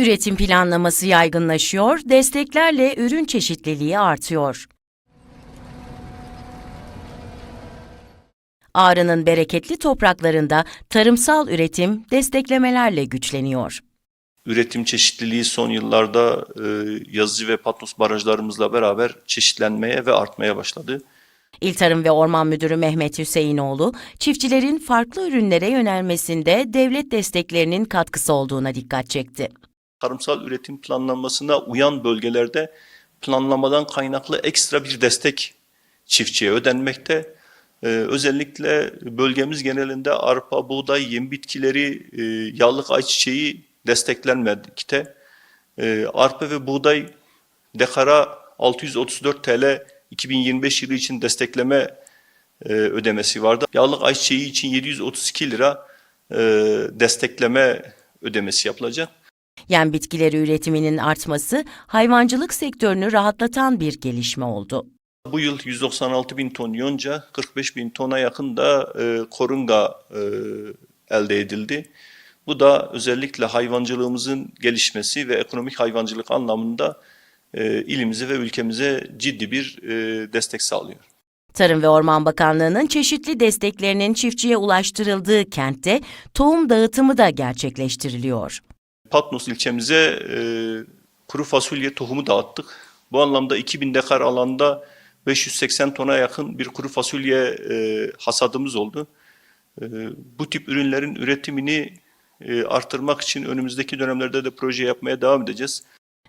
Üretim planlaması yaygınlaşıyor, desteklerle ürün çeşitliliği artıyor. Ağrı'nın bereketli topraklarında tarımsal üretim desteklemelerle güçleniyor. Üretim çeşitliliği son yıllarda e, Yazıcı ve Patnos barajlarımızla beraber çeşitlenmeye ve artmaya başladı. İl Tarım ve Orman Müdürü Mehmet Hüseyinoğlu, çiftçilerin farklı ürünlere yönelmesinde devlet desteklerinin katkısı olduğuna dikkat çekti. Tarımsal üretim planlanmasına uyan bölgelerde planlamadan kaynaklı ekstra bir destek çiftçiye ödenmekte. Ee, özellikle bölgemiz genelinde arpa, buğday, yem bitkileri, e, yağlık ayçiçeği desteklenmekte. Ee, arpa ve buğday dekara 634 TL 2025 yılı için destekleme e, ödemesi vardı. Yağlık ayçiçeği için 732 lira e, destekleme ödemesi yapılacak. Yem bitkileri üretiminin artması hayvancılık sektörünü rahatlatan bir gelişme oldu. Bu yıl 196 bin ton yonca, 45 bin tona yakın da e, korunga e, elde edildi. Bu da özellikle hayvancılığımızın gelişmesi ve ekonomik hayvancılık anlamında e, ilimize ve ülkemize ciddi bir e, destek sağlıyor. Tarım ve Orman Bakanlığı'nın çeşitli desteklerinin çiftçiye ulaştırıldığı kentte tohum dağıtımı da gerçekleştiriliyor. Patnos ilçemize e, kuru fasulye tohumu dağıttık. Bu anlamda 2000 dekar alanda 580 tona yakın bir kuru fasulye e, hasadımız oldu. E, bu tip ürünlerin üretimini e, artırmak için önümüzdeki dönemlerde de proje yapmaya devam edeceğiz.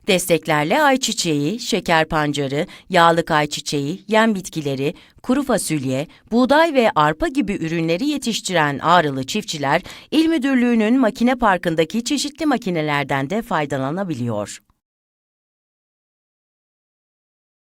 Desteklerle ayçiçeği, şeker pancarı, yağlık ayçiçeği, yem bitkileri, kuru fasulye, buğday ve arpa gibi ürünleri yetiştiren Ağrılı çiftçiler, İl Müdürlüğü'nün makine parkındaki çeşitli makinelerden de faydalanabiliyor.